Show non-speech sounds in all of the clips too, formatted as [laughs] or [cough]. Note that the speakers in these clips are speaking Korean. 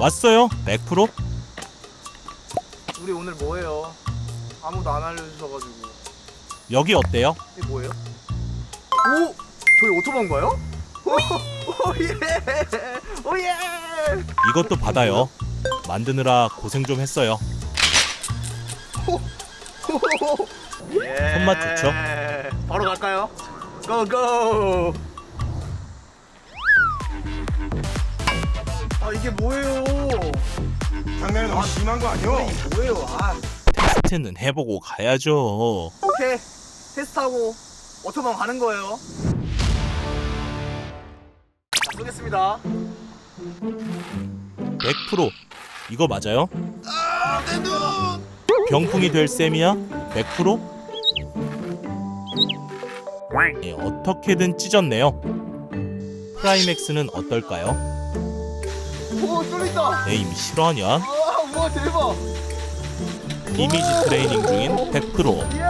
왔어요. 100%? 우리 오늘 뭐해요? 아무도 안 알려주셔가지고 여기 어때요? 이게 뭐예요? 오! 저희 오토바인가요? 오예! [laughs] 오예! 이것도 받아요. 만드느라 고생 좀 했어요. 예. 손맛 좋죠? 바로 갈까요? 고고! 이게 뭐예요? 장난이 너무 심한 거 아니야? 이게 뭐예요? 아 테스트는 해보고 가야죠. 오케이 테스트하고 오토바이 가는 거예요. 자, 쏘겠습니다. 100% 이거 맞아요? 병풍이 될 셈이야? 100%? 예, 어떻게든 찢었네요. 프라이맥스는 어떨까요? 오 뚫린다. 에임 실화냐? 아, 와 대박. 이미지 트레이닝 중인 100% 예.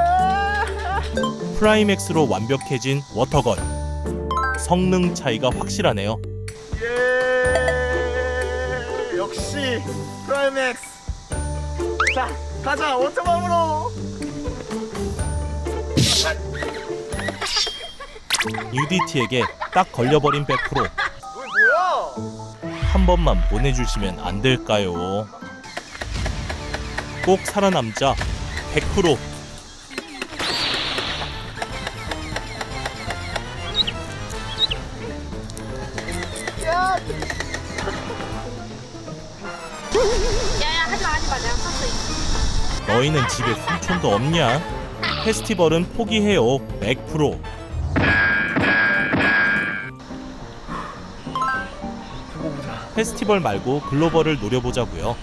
프라이맥스로 완벽해진 워터건 성능 차이가 확실하네요. 예. 역시 프라이맥스. 자 가자 오토바이로. UDT에게 딱 걸려버린 100%. 왜 뭐야? 한 번만 보내주시면 안 될까요? 꼭 살아남자 100% 야. 야야 하지마 하지마 내가 샀어 이거 너희는 집에 삼촌도 없냐? 페스티벌은 포기해요 100% 페스티벌 말고 글로벌을 노려보자고요